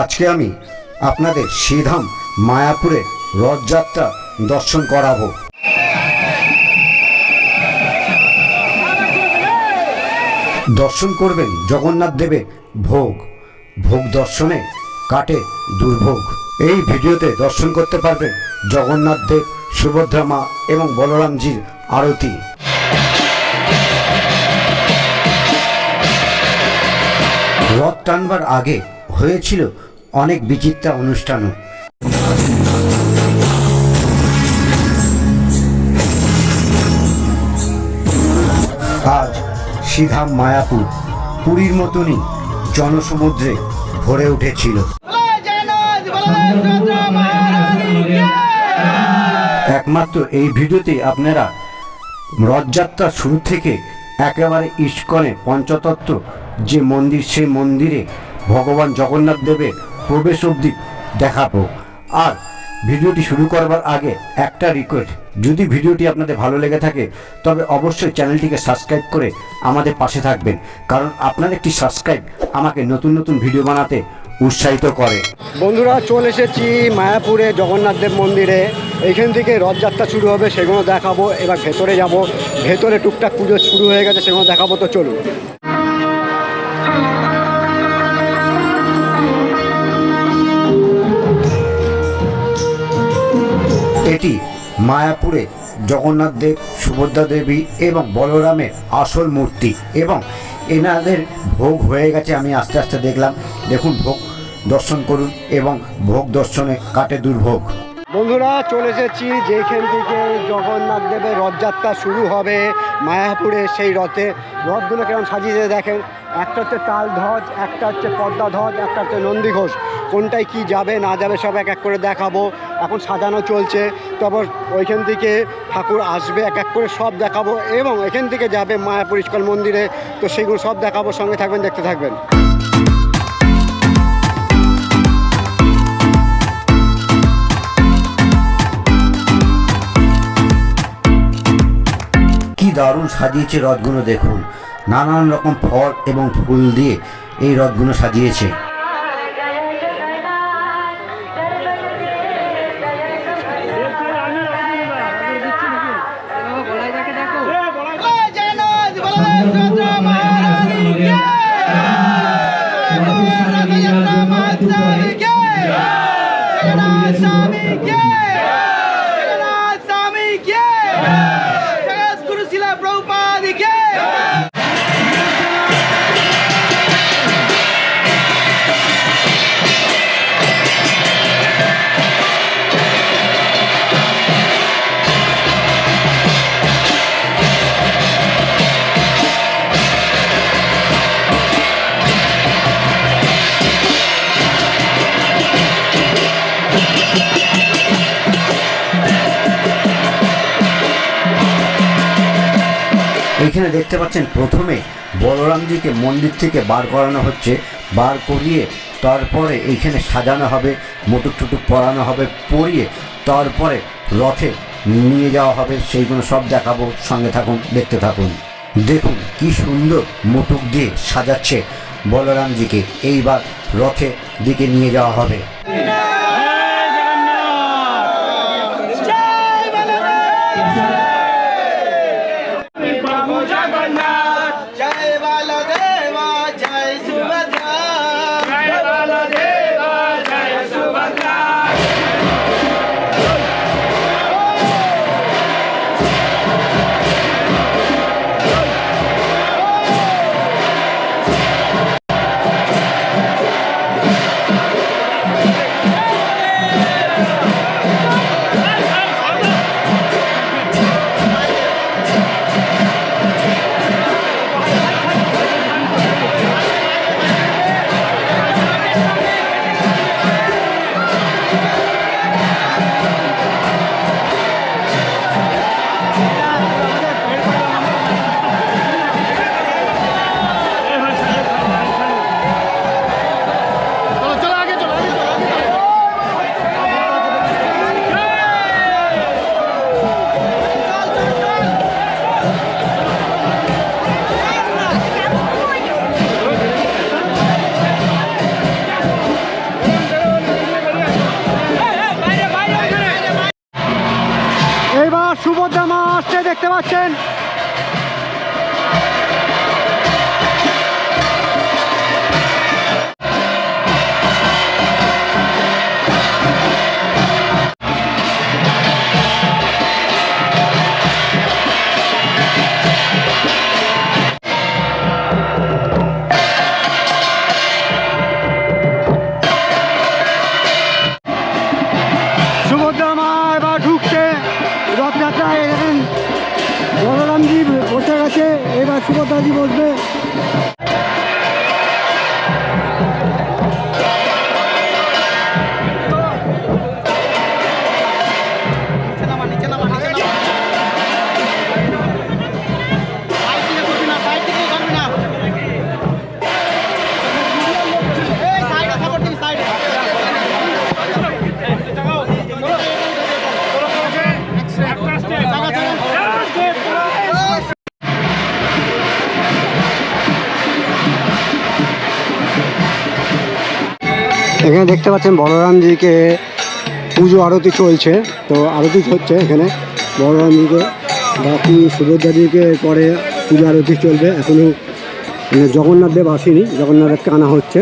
আজকে আমি আপনাদের শ্রীধাম মায়াপুরে রথযাত্রা দর্শন করাবো। দর্শন করবেন জগন্নাথ দেবের ভোগ। ভোগ দর্শনে কাটে দুর্ভোগ। এই ভিডিওতে দর্শন করতে পারবেন জগন্নাথ দেব, সুভদ্রা মা এবং বলরামজির আরতি। রথ টানবার আগে হয়েছিল অনেক বিচিত্রা অনুষ্ঠানও। আজ সিধাম মায়াপুর, পুরীর মতনই জনসমুদ্রে ভরে উঠেছিল। একমাত্র এই ভিডিওতে আপনারা রথযাত্রা শুরু থেকে একেবারে ইস্কনে পঞ্চতত্ত্ব যে মন্দির, সেই মন্দিরে ভগবান জগন্নাথ দেবের প্রবেশ অবধি দেখাবো। আর ভিডিওটি শুরু করবার আগে একটা রিকোয়েস্ট যদি ভিডিওটি আপনাদের ভালো লেগে থাকে, তবে অবশ্যই চ্যানেলটিকে সাবস্ক্রাইব করে আমাদের পাশে থাকবেন, কারণ আপনার একটি সাবস্ক্রাইব আমাকে নতুন নতুন ভিডিও বানাতে উৎসাহিত করে। বন্ধুরা, চলে এসেছি মায়াপুরে জগন্নাথ দেব মন্দিরে। এইখান থেকে রথযাত্রা শুরু হবে, সেগুলো দেখাবো, এবার ভেতরে যাব। ভেতরে টুকটাক পুজো শুরু হয়ে গেছে, সেগুলো দেখাবো, তো চলুন। এটি মায়াপুরে জগন্নাথ দেব, সুভদ্রা দেবী এবং বলরামের আসল মূর্তি এবং এনাদের ভোগ হয়ে গেছে, আমি আস্তে আস্তে দেখলাম। দেখুন, ভোগ দর্শন করুন এবং ভোগ দর্শনে কাটে দুর্ভোগ। বন্ধুরা, চলে এসেছি যেখান থেকে জগন্নাথ দেবের রথযাত্রা শুরু হবে মায়াপুরে সেই রথে। রথগুলো কেমন সাজিয়ে দেখেন, একটা হচ্ছে তাল ধ্বজ, একটা হচ্ছে পদ্মা ধ্বজ, একটা হচ্ছে নন্দী ঘোষ। কোনটায় কি যাবে, না যাবে সব এক এক করে দেখাবো। এখন সাজানো চলছে। তারপর ওইখান থেকে ঠাকুর আসবে, এক এক করে সব দেখাবো এবং এখান থেকে যাবে মায়াপুর ইস্কন মন্দিরে। তো সেগুলো সব দেখাবো, সঙ্গে থাকবেন, দেখতে থাকবেন। কি দারুণ সাজিয়েছে রথগুলো দেখুন। নানান রকম ফল এবং ফুল দিয়ে এই রথগুলো সাজিয়েছে। we! এইখানে দেখতে পাচ্ছেন প্রথমে বলরামজিকে মন্দির থেকে বার করানো হচ্ছে। বার করিয়ে তারপরে এইখানে সাজানো হবে, মুটুক টুটুক পরানো হবে, পরিয়ে তারপরে রথে নিয়ে যাওয়া হবে। সেইগুলো সব দেখাবো। সঙ্গে থাকুন, দেখতে থাকুন। দেখুন কি সুন্দর মুটুক দিয়ে সাজাচ্ছে বলরামজিকে। এইবার রথে দিকে নিয়ে যাওয়া হবে। সুভদ্রাজি বসবে। এখানে দেখতে পাচ্ছেন বলরামজিকে পুজো আরতি চলছে। তো আরতি হচ্ছে এখানে। বলরামজিকে বাকি সুভদ্রাজিকে পরে পুজো আরতি চলবে। এখনও মানে জগন্নাথ দেব আসেনি। জগন্নাথ দেবকে আনা হচ্ছে।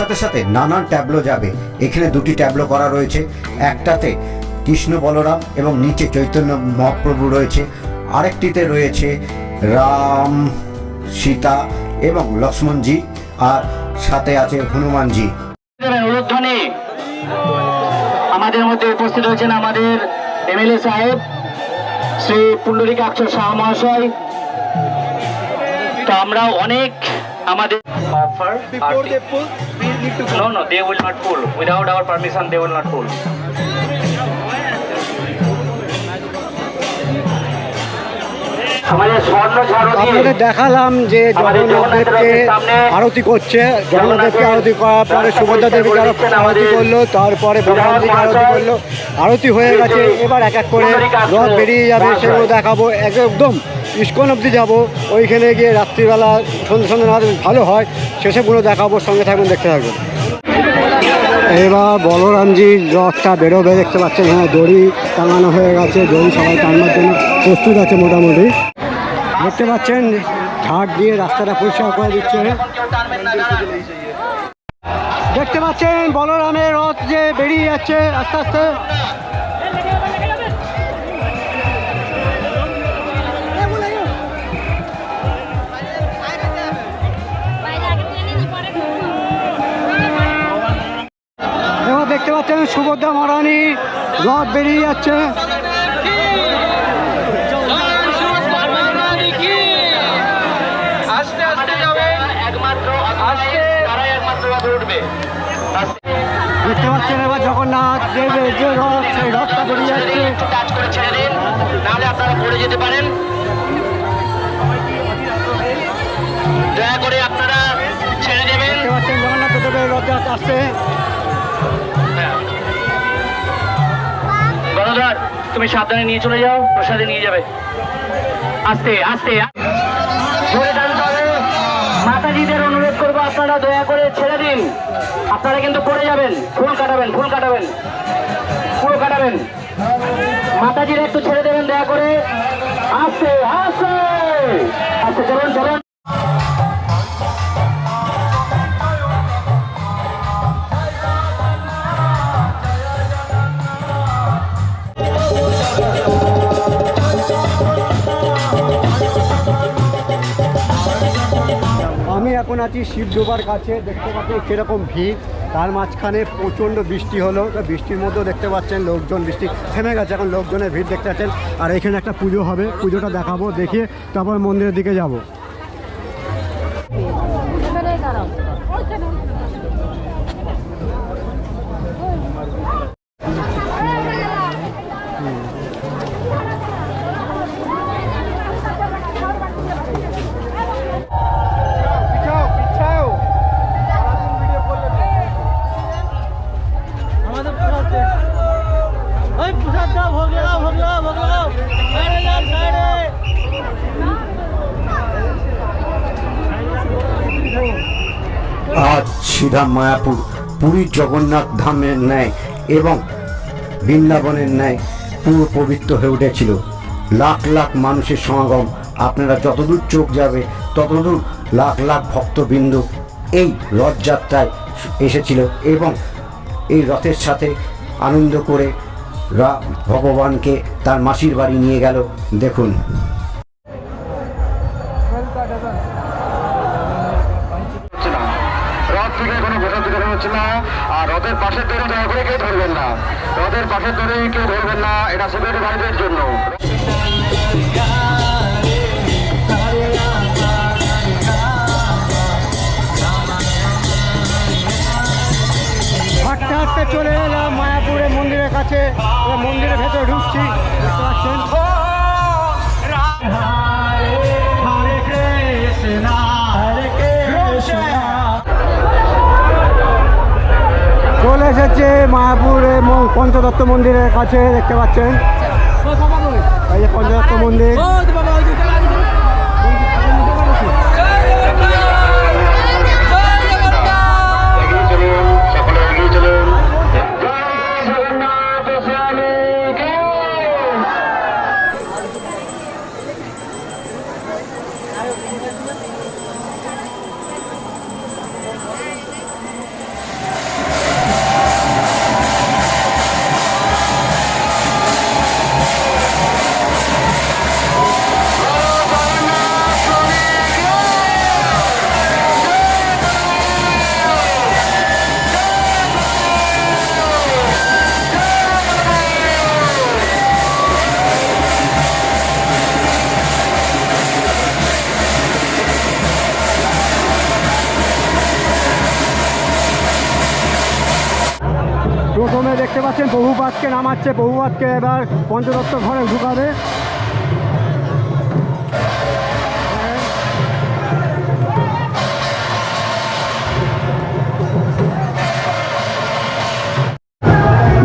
সাথে সাথে নানান ট্যাবলো যাবে। এখানে দুটি ট্যাবলো করা রয়েছে। একটাতে কৃষ্ণ বলরাম এবং নিচে চৈতন্য মহাপ্রভু রয়েছে। আরেকটিতে রয়েছে রাম, সীতা এবং লক্ষ্মণজি আর সাথে আছে হনুমানজি। উলুধ্বনি আমাদের মধ্যে উপস্থিত হয়েছেন আমাদের এমএলএ সাহেব, শ্রী পুণ্ডরিকাক্ষ শাহ মহাশয়। তো আমরা অনেক আমাদের offer no no they will not pull without our permission they will not pull আমাদের স্বর্ণ ঝাড়ু দিয়ে আপনাদের দেখালাম যে আমাদের জগন্নাথ জগন্নাথ দেবকে রথের সামনে আরতি করছে জগন্নাথ দেবকে আরতি করার পরে সুভদ্রা দেবীকে দিচ্ছেন আরতি করল তারপরে আরতি করল। আরতি হয়ে গেছে এবার এক এক করে রথ বেরিয়ে যাবে সেগুলো দেখাবো একদম। ইস্কন অবধি যাব। ওইখানে গিয়ে রাত্রিবেলা সন্ধ্যে সন্ধ্যে না ভালো হয় সেসবগুলো দেখাবো সঙ্গে থাকবেন, দেখতে থাকবেন। এবার বলরামজির রথটা বেরোবে, দেখতে পাচ্ছেন হ্যাঁ দড়ি টাঙানো হয়ে গেছে, দড়ি সবাই টানবার জন্য প্রস্তুত আছে মোটামুটি। দেখতে পাচ্ছেন, ঝাড় দিয়ে রাস্তাটা পরিষ্কার করে দিচ্ছে। দেখতে পাচ্ছেন, বলরামের রথ যে বেরিয়ে যাচ্ছে আস্তে আস্তে। দেখতে পাচ্ছেন সুভদ্রা মহারানী রথ বেরিয়ে যাচ্ছে। দেখতে পাচ্ছেন এবার জগন্নাথ দেবের যে রথ সেই রথটা বেরিয়ে যাচ্ছে। টাচ করে ছেড়ে দিন নাহলে আপনারা পড়ে যেতে পারেন। দয়া করে আপনারা ছেড়ে দেবেন। দেখতে পাচ্ছেন জগন্নাথ দেবের রথ আসছে। গণধর তুমি সাবধানে নিয়ে চলে যাও, প্রসাদে নিয়ে যাবে। আস্তে আস্তে মাতাজিদের অনুরোধ করব, আপনারা দয়া করে ছেড়ে দিন। আপনারা কিন্তু পড়ে যাবেন, ফুল কাটাবেন ফুল কাটাবেন। পুরো কাটাবেন। মাতাজিরা একটু ছেড়ে দেবেন দয়া করে। আস্তে আস্তে! আছি শিবডোবার কাছে দেখতে পাচ্ছি কীরকম ভিড়। তার মাঝখানে প্রচণ্ড বৃষ্টি হলো বৃষ্টির মধ্যেও দেখতে পাচ্ছেন লোকজন বৃষ্টি থেমে গেছে, এখন লোকজনের ভিড় দেখতে পাচ্ছেন। আর এখানে একটা পুজো হবে, পুজোটা দেখাবো, দেখিয়ে তারপর মন্দিরের দিকে যাব। সিধা মায়াপুর পুরীর জগন্নাথ ধামের ন্যায় এবং বৃন্দাবনের ন্যায় পুরো পবিত্র হয়ে উঠেছিল। লাখ লাখ মানুষের সমাগম, আপনারা যতদূর চোখ যাবে, ততদূর লাখ লাখ ভক্তবৃন্দ এই রথযাত্রায় এসেছিল এবং এই রথের সাথে আনন্দ করে ভগবানকে তার মাসির বাড়ি নিয়ে গেল। দেখুন। হচ্ছে না। আর রথের পাশের দড়ি দয়া করে কেউ ধরবেন না। রথের পাশের দড়ি কেউ ধরবেন না। এটা সিকিউরিটি গার্ডের জন্য। হাঁটতে হাঁটতে চলে এলাম মায়াপুরের মন্দিরের কাছে। মন্দিরের ভেতরে ঢুকছি। দেখতে পাচ্ছেন এসেছে মায়াপুরে পঞ্চদত্ত মন্দিরের কাছে দেখতে পাচ্ছেন। এই যে পঞ্চদত্ত মন্দির। দেখতে পাচ্ছেন বহুপাতকে নামাচ্ছে বহুপাতকে এবার পঞ্চদত্ত ঘরে ঢুকাবে।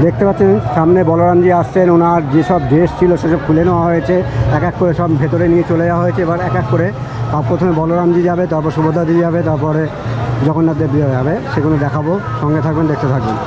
দেখতে পাচ্ছেন, সামনে বলরামজি আসছেন, ওনার যেসব ড্রেস ছিল সেসব খুলে নেওয়া হয়েছে। এক এক করে সব ভেতরে নিয়ে চলে যাওয়া হয়েছে, এবার এক এক করে। প্রথমে বলরামজি যাবে, তারপর সুভদ্রাদি যাবে, তারপরে জগন্নাথ দেব যাবে, সেগুলো দেখাবো। সঙ্গে থাকবেন, দেখতে থাকবেন।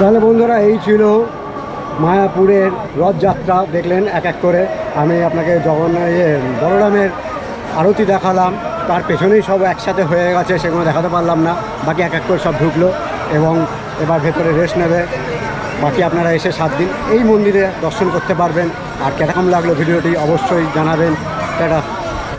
তাহলে বন্ধুরা এই ছিল মায়াপুরের রথযাত্রা। দেখলেন এক এক করে। আমি আপনাকে জগন্নাথ ইয়ে, বলরামের আরতি দেখালাম তার পেছনেই সব একসাথে হয়ে গেছে সেগুলো দেখাতে পারলাম না। বাকি এক এক করে সব ঢুকলো এবং এবার ভেতরে রেস্ট নেবে। বাকি আপনারা এসে সাত দিন এই মন্দিরে দর্শন করতে পারবেন। আর কীরকম লাগল ভিডিওটি অবশ্যই জানাবেন। এটা